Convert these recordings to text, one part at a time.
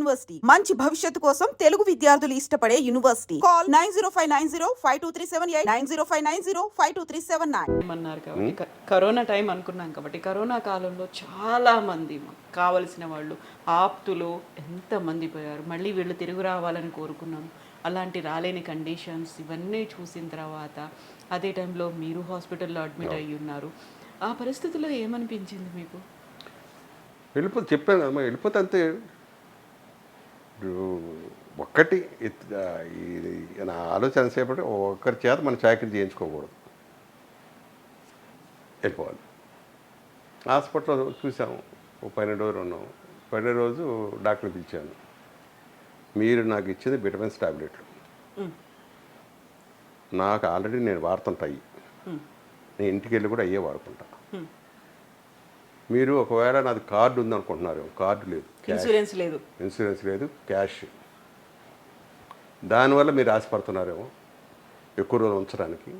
University. మంచి భవిష్యత్తు కోసం తెలుగు విద్యార్థులు ఇష్టపడే university. Call nine zero five nine zero five two three seven eight nine zero five nine zero five two three seven nine. అన్నారు కాబట్టి corona time అనుకున్నాం కాబట్టి కరోనా కాలంలో చాలా మంది కావలసిన వాళ్ళు ఆప్తులు ఎంతమంది పోయారు. మళ్ళీ వీళ్ళు తిరుగు రావాలని కోరుకున్నాం. అలాంటి రాలేని కండిషన్స్ ఇవన్నీ చూసిన తర్వాత అదే టైంలో మీరు హాస్పిటల్లో అడ్మిట్ అయ్యి ఉన్నారు. ఆ పరిస్థితిలో ఏమనిపించింది మీకు? వెళ్ళిపోతే చెప్పాను కదమ్మా వెళ్ళిపోతే అంతే. ఒక్కటి ఆ, ఇది నా ఆలోచన సేపటి ఒక్కరి చేత మనం చాకరీ చేయించుకోకూడదు వెళ్ళిపోవాలి హాస్పిటల్లో చూసాము ఓ పన్నెండు రోజులు ఉన్నాం పన్నెండు రోజు డాక్టర్ పిలిచాను మీరు నాకు ఇచ్చింది విటమిన్స్ టాబ్లెట్లు. నాకు ఆల్రెడీ నేను వాడుతుంటాయి. నేను ఇంటికి వెళ్ళి కూడా అయ్యే వాడుకుంటా మ్. మీరు ఒకవేళ నాది కార్డు ఉందనుకుంటున్నారు కార్డు లేదు ఇన్సూరెన్స్ లేదు. ఇన్సూరెన్స్ లేదు క్యాష్. దానివల్ల మీరు ఆశపడుతున్నారేమో ఎక్కువ రోజులు ఉంచడానికి.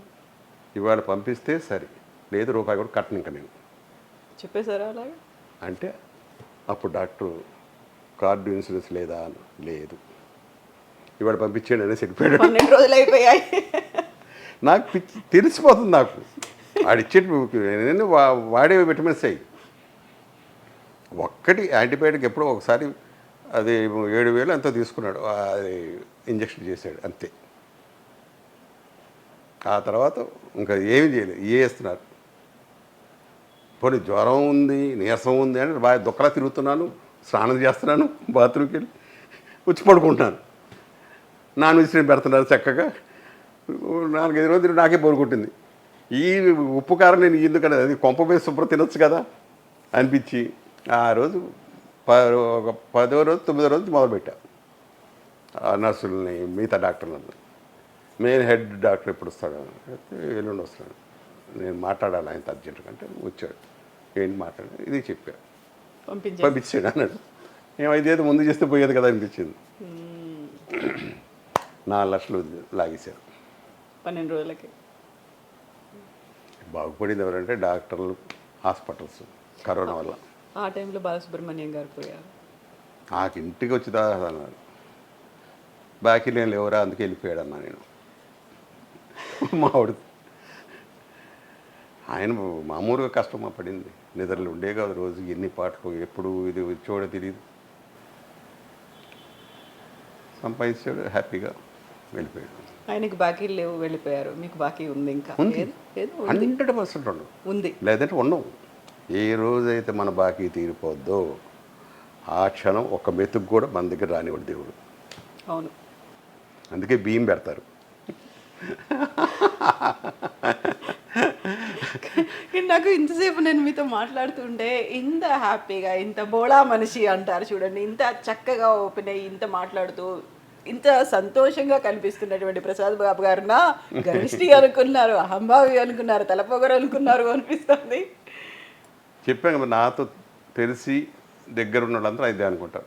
ఇవాళ పంపిస్తే సరే లేదు రూపాయి కూడా కట్టను ఇంకా నేను. చెప్పేశారా అలాగే? అంటే అప్పుడు డాక్టర్ కార్డు ఇన్సూరెన్స్ లేదా అని లేదు. ఇవాళ పంపించేయండి అనేసి వెళ్ళిపోయాడు పన్నెండు రోజులు అయిపోయాయి. నాకు తెలిసిపోతుంది నాకు. ఆడిచ్చే నేను వా- వాడే విటమిన్స్ అయ్యి ఒక్కటి యాంటీబయాటిక్ ఎప్పుడో ఒకసారి అది ఏడు వేలు ఎంతో తీసుకున్నాడు. అది ఇంజక్షన్ చేశాడు. అంతే. ఆ తర్వాత ఇంకా ఏమి చేయలేదు. ఏ వేస్తున్నారు? పోనీ జ్వరం ఉంది నీరసం ఉంది అని బాగా దుక్కలా తిరుగుతున్నాను స్నానం చేస్తున్నాను బాత్రూమ్కి వెళ్ళి వచ్చి పడుకుంటున్నాను. నాన్ వెజిటేరియన్ పెడుతున్నారు చక్కగా. నాలుగైదు రోజులు నాకే బోరుకుంటుంది ఈ ఉప్పు కారం నేను ఎందుకంటే అది కొంప మీద శుభ్రం తినొచ్చు కదా అనిపించి ఆ రోజు ఒక పదో రోజు తొమ్మిదో రోజు మొదలుపెట్టా. ఆ నర్సులని మిగతా డాక్టర్లను. మెయిన్ హెడ్ డాక్టర్ ఎప్పుడు వస్తాడు? ఎల్లుండి వస్తాడు. నేను మాట్లాడాలి ఆయన అర్జెంటుగా అంటే వచ్చాడు. ఏంటి మాట్లాడాడు ఇది చెప్పాడు పంపించే. పంపించాడు అన్నాడు. ఏమైతే ముందు చేస్తే పోయేది కదా అనిపించింది. నాలుగు లక్షలు లాగేశారు. పన్నెండు రోజులకి. బాగుపడింది ఎవరంటే డాక్టర్లు హాస్పిటల్స్ కరోనా వల్ల. ఆ టైంలో బాలసుబ్రహ్మణ్యం గారు పోయారు. నాకు ఇంటికి వచ్చి అన్నాడు బాకీ నేను లేవరా అందుకే వెళ్ళిపోయాడు అన్నా నేను మావిడు ఆయన మామూలుగా కష్టమా పడింది. నిద్రలు ఉండే కాదు రోజు ఎన్ని పాటలు ఎప్పుడు ఇది చూడ తెలియదు సంపాదించాడు హ్యాపీగా వెళ్ళిపోయాడు. ఆయనకి బాకీలు లేవు వెళ్ళిపోయారు. మీకు బాకీ ఉంది ఇంకా. హండ్రెడ్ పర్సెంట్ ఉండవు ఉంది. లేదంటే ఉండవు. ఏ రోజైతే మన బాకీ తీరిపోద్దో ఆ క్షణం ఒక మెతుకు కూడా మన దగ్గర రానివాడు దేవుడు. అవును. అందుకే బియ్యం పెడతారు. నాకు ఇంతసేపు నేను మీతో మాట్లాడుతుంటే ఇంత హ్యాపీగా ఇంత బోళా మనిషి అంటారు చూడండి ఇంత చక్కగా ఓపెన్ అయ్యి ఇంత మాట్లాడుతూ ఇంత సంతోషంగా కనిపిస్తున్నటువంటి ప్రసాద్ బాబు గారున గరిష్టి అనుకున్నారు అహంభావి అనుకున్నారు తలపొగరు అనుకున్నారు అనిపిస్తుంది. చెప్పాను కదా నాతో తెలిసి దగ్గర ఉన్న వాళ్ళందరూ ఇదే అనుకుంటారు.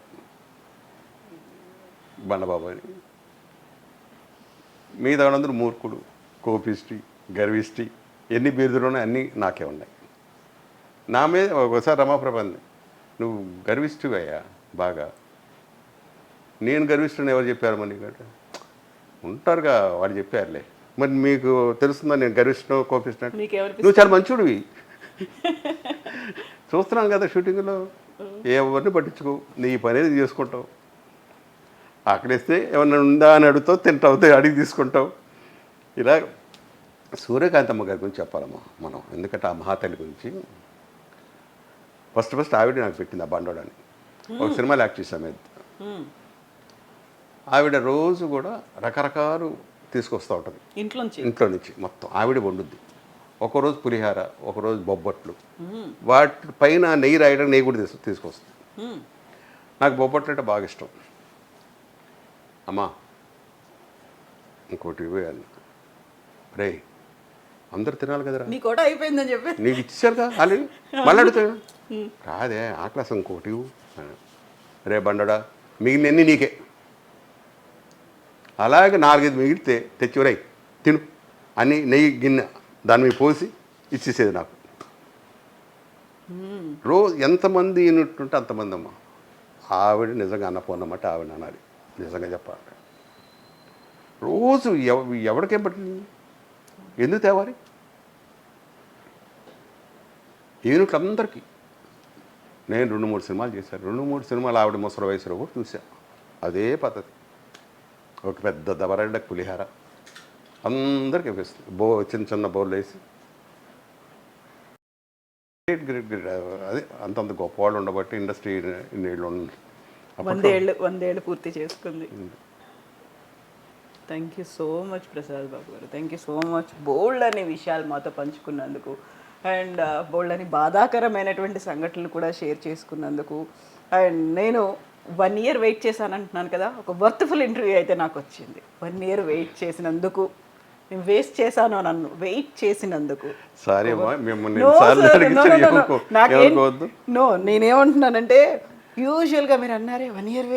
బండబాబు అని. మిగతా వాళ్ళందరూ మూర్ఖుడు కోపిష్టి గర్విష్టి ఎన్ని బిరుదులు ఉన్నాయి అన్నీ నాకే ఉన్నాయి. నా మీద ఒకసారి రమాప్రభ అంది నువ్వు గర్విష్టివయ్యా బాగా. నేను గర్విష్ఠుని ఎవరు చెప్పారు మరి ఉంటారుగా వాళ్ళు చెప్పారులే. మరి మీకు తెలుస్తుందా నేను కోపిష్ఠనో మీకేమనిపిస్తుంది నువ్వు చాలా మంచోడివి. చూస్తున్నాం కదా షూటింగ్లో. ఎవరిని పట్టించుకో నీ పని ఏది చేసుకుంటావు. ఆకలిస్తే ఏమన్నా ఉందా అని అడుగుతావు తింటావు అడిగి తీసుకుంటావు. ఇలా సూర్యకాంతమ్మ గారి గురించి చెప్పాలమ్మా మనం. ఎందుకంటే ఆ మహాతల్లి గురించి. ఫస్ట్ ఫస్ట్ ఆవిడ నాకు పెట్టింది ఆ బండోడని. ఒక సినిమాలో యాక్ట్ చేసాం మ్మ్. ఆవిడ రోజు కూడా రకరకాలు తీసుకొస్తూ ఉంటుంది. ఇంట్లోంచి? ఇంట్లో నుంచి మొత్తం. ఆవిడ వండుద్ది. ఒకరోజు పులిహార ఒకరోజు బొబ్బట్లు. వాటి పైన నెయ్యి రాయడం నెయ్యి కూడా తీసు తీసుకొస్తుంది. నాకు బొబ్బట్లు అంటే బాగా ఇష్టం. అమ్మా ఇంకోటి ఇవ్వు అన్న రే అందరు తినాలి కదరా? నీ కోట అయిపోయిందని చెప్పి. నీకు ఇచ్చారుగా ఆల్రెడీ మళ్ళీ రాదే ఆ క్లాస్ ఇంకోటి. రే బండడా మిగిలినన్ని నీకే. అలాగే నాలుగైదు మిగిలితే తెచ్చివరై తిను. అని నెయ్యి గిన్నె దాని మీద పోసి ఇచ్చేసేది నాకు. రోజు ఎంతమంది ఉంటుంటే అంతమంది అమ్మ ఆవిడ నిజంగా అన్నపూర్ణమంటే ఆవిడ అనాలి. నిజంగా చెప్పాలి రోజు ఎవ ఎవరికేం పట్టింది? ఎందుకు తేవాలి? యూనిట్లు అందరికీ నేను రెండు మూడు సినిమాలు చేశాను రెండు మూడు సినిమాలు ఆవిడ ముసలి వయసులో కూడా చూశాను అదే పద్ధతి. ఒక పెద్ద దబరెడ్డ పులిహార. అందరికీ ఇప్పిస్తుంది బో చిన్న చిన్న బౌల్ వేసి. గ్రేట్ గ్రేట్ గ్రేట్ అదే అంతంత గొప్పవాళ్ళు ఉండబట్టి ఇండస్ట్రీ ఇన్నేళ్ళు వందేళ్ళు వందేళ్ళు పూర్తి చేసుకుంది. Thank you so much Prasad Babu garu. Thank you so much bold అనే విషయాలు మాతో పంచుకున్నందుకు అండ్ బోల్డ్ అని బాధాకరమైనటువంటి సంఘటనలు కూడా షేర్ చేసుకున్నందుకు. అండ్ నేను వన్ ఇయర్ వెయిట్ చేశాను అంటున్నాను కదా ఒక వర్త్ఫుల్ ఇంటర్వ్యూ అయితే నాకు వచ్చింది. వన్ ఇయర్ వెయిట్ చేసినందుకు నేను వేస్ట్ చేశాను నన్ను వెయిట్ చేసినందుకు సారీ నో నేనేమంటున్నానంటే యూజువల్గా మీరు అన్నారే వన్ ఇయర్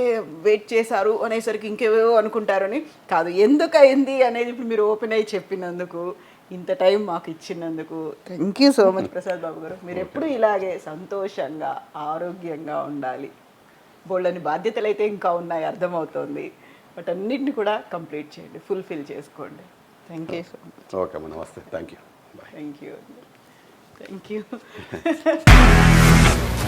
వెయిట్ చేశారు అనేసరికి ఇంకేవేవో అనుకుంటారని. కాదు ఎందుకు అయింది అనేది ఇప్పుడు మీరు ఓపెన్ అయ్యి చెప్పినందుకు ఇంత టైం మాకు ఇచ్చినందుకు. Thank you so much Prasad Babu garu. మీరు ఎప్పుడు ఇలాగే సంతోషంగా ఆరోగ్యంగా ఉండాలి. బోళ్ళని బాధ్యతలు అయితే ఇంకా ఉన్నాయి అర్థమవుతోంది. బట్ అన్నిటిని కూడా కంప్లీట్ చేయండి ఫుల్ఫిల్ చేసుకోండి. Thank you so much okay అమ్మా namaste thank you bye thank you thank you